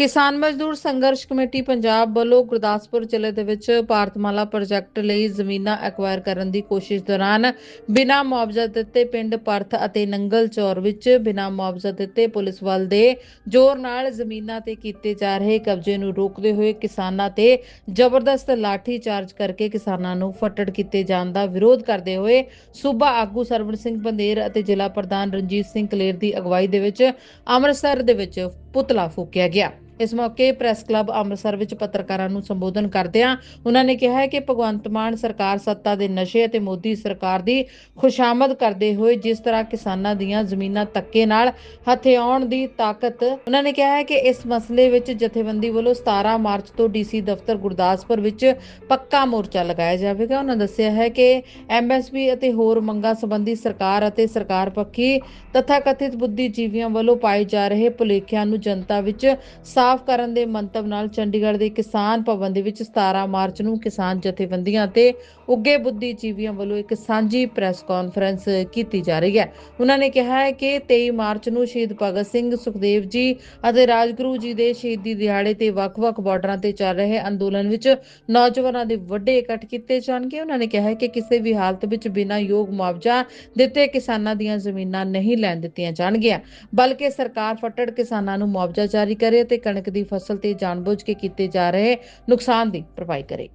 ਕਿਸਾਨ ਮਜ਼ਦੂਰ ਸੰਘਰਸ਼ ਕਮੇਟੀ ਪੰਜਾਬ ਵੱਲੋਂ ਗੁਰਦਾਸਪੁਰ ਜ਼ਿਲ੍ਹੇ ਦੇ ਵਿੱਚ ਭਾਰਤਮਾਲਾ ਪ੍ਰੋਜੈਕਟ ਲਈ ਜ਼ਮੀਨਾਂ ਐਕਵਾਇਰ ਕਰਨ ਦੀ ਕੋਸ਼ਿਸ਼ ਦੌਰਾਨ ਬਿਨਾਂ ਮੁਆਵਜ਼ਾ ਦਿੱਤੇ ਪਿੰਡ ਪਰਥ ਅਤੇ ਨੰਗਲ ਚੌਰ ਵਿੱਚ ਬਿਨਾਂ ਮੁਆਵਜ਼ਾ ਦਿੱਤੇ ਪੁਲਿਸ ਵੱਲ ਦੇ ਜ਼ੋਰ ਨਾਲ ਜ਼ਮੀਨਾਂ ਤੇ ਕੀਤੇ ਜਾ ਰਹੇ ਕਬਜ਼ੇ ਨੂੰ ਰੋਕਦੇ ਹੋਏ ਕਿਸਾਨਾਂ ਤੇ ਜ਼ਬਰਦਸਤ ਲਾਠੀ ਚਾਰਜ ਕਰਕੇ ਕਿਸਾਨਾਂ ਨੂੰ ਫੱਟੜ ਕੀਤੇ ਜਾਣ ਦਾ ਵਿਰੋਧ ਕਰਦੇ ਹੋਏ ਸੂਬਾ ਆਗੂ ਸਰਵਣ ਸਿੰਘ ਬੰਦੇਰ ਅਤੇ ਜ਼ਿਲ੍ਹਾ ਪ੍ਰਧਾਨ ਰਣਜੀਤ ਸਿੰਘ ਕਲੇਰ ਦੀ ਅਗਵਾਈ ਦੇ ਵਿੱਚ ਅੰਮ੍ਰਿਤਸਰ ਦੇ ਵਿੱਚ ਪੁਤਲਾ ਫੂਕਿਆ ਗਿਆ। ਇਸ ਮੌਕੇ ਪ੍ਰੈਸ ਕਲੱਬ ਅੰਮ੍ਰਿਤਸਰ ਵਿੱਚ ਪੱਤਰਕਾਰਾਂ ਨੂੰ ਸੰਬੋਧਨ ਕਰਦਿਆਂ ਉਹਨਾਂ ਨੇ ਕਿਹਾ ਹੈ ਕਿ ਭਗਵੰਤ ਮਾਨ ਸਰਕਾਰ ਸੱਤਾ ਦੇ ਨਸ਼ੇ ਅਤੇ ਮੋਦੀ ਸਰਕਾਰ ਦੀ ਖੁਸ਼ਾਮਦ ਕਰਦੇ ਹੋਏ ਜਿਸ ਤਰ੍ਹਾਂ ਕਿਸਾਨਾਂ ਦੀਆਂ ਜ਼ਮੀਨਾਂ ਧੱਕੇ ਨਾਲ ਹਥਿਆਉਣ ਦੀ ਤਾਕਤ, ਉਹਨਾਂ ਨੇ ਕਿਹਾ ਹੈ ਕਿ ਇਸ ਮਸਲੇ ਵਿੱਚ ਜਥੇਬੰਦੀ ਵੱਲੋਂ 17 ਮਾਰਚ ਤੋਂ ਡੀਸੀ ਦਫ਼ਤਰ ਗੁਰਦਾਸਪੁਰ ਵਿੱਚ ਪੱਕਾ ਮੋਰਚਾ ਲਗਾਇਆ ਜਾਵੇਗਾ। ਉਹਨਾਂ ਦੱਸਿਆ ਹੈ ਕਿ ਐਮਐਸਪੀ ਅਤੇ ਹੋਰ ਮੰਗਾਂ ਸੰਬੰਧੀ ਸਰਕਾਰ ਅਤੇ ਸਰਕਾਰ ਪੱਖੀ ਤਥਾ ਕਥਿਤ ਬੁੱਧੀਜੀਵੀਆਂ ਵੱਲੋਂ ਪਾਏ ਜਾ ਰਹੇ ਭੁਲੇਖਿਆਂ ਨੂੰ ਜਨਤਾ ਵਿੱਚ ਸਾਫ਼ ਕਰਨ ਦੇ ਮੰਤਵ ਨਾਲ ਚੰਡੀਗੜ੍ਹ ਦੇ ਕਿਸਾਨ ਭਵਨ ਦੇ ਵਿੱਚ 17 ਮਾਰਚ ਨੂੰ ਕਿਸਾਨ ਜਥੇਬੰਦੀਆਂ ਅਤੇ ਉੱਗੇ ਬੁੱਧੀਜੀਵੀਆਂ ਵੱਲੋਂ ਇੱਕ ਸਾਂਝੀ ਪ੍ਰੈਸ ਕਾਨਫਰੰਸ ਕੀਤੀ ਜਾ ਰਹੀ ਹੈ। ਉਹਨਾਂ ਨੇ ਕਿਹਾ ਹੈ ਕਿ 23 ਮਾਰਚ ਨੂੰ ਸ਼ਹੀਦ ਭਗਤ ਸਿੰਘ ਸੁਖਦੇਵ ਜੀ ਅਤੇ ਰਾਜਗੁਰੂ ਜੀ ਦੇ ਸ਼ਹੀਦੀ ਦਿਹਾੜੇ ਤੇ ਵੱਖ-ਵੱਖ ਬਾਰਡਰਾਂ ਤੇ ਚੱਲ ਰਹੇ ਅੰਦੋਲਨ ਵਿੱਚ ਨੌਜਵਾਨਾਂ ਦੇ ਵੱਡੇ ਇਕੱਠ ਕੀਤੇ ਜਾਣਗੇ। ਉਹਨਾਂ ਨੇ ਕਿਹਾ ਹੈ ਕਿ ਕਿਸੇ ਵੀ ਹਾਲਤ ਵਿੱਚ ਬਿਨਾਂ ਯੋਗ ਮੁਆਵਜ਼ਾ ਦਿੱਤੇ ਕਿਸਾਨਾਂ ਦੀਆਂ ਜ਼ਮੀਨਾਂ ਨਹੀਂ ਲੈਣ ਦਿੱਤੀਆਂ ਜਾਣਗੀਆਂ, ਬਲਕਿ ਸਰਕਾਰ ਫੱਟੜ ਕਿਸਾਨਾਂ ਨੂੰ ਮੁਆਵਜ਼ਾ ਜਾਰੀ ਕਰੇ ਤੇ ਕਣਕ ਦੀ ਫਸਲ ਤੇ ਜਾਣਬੁੱਝ ਕੇ ਕੀਤੇ ਜਾ ਰਹੇ ਨੁਕਸਾਨ ਦੀ ਭਰਪਾਈ ਕਰੇ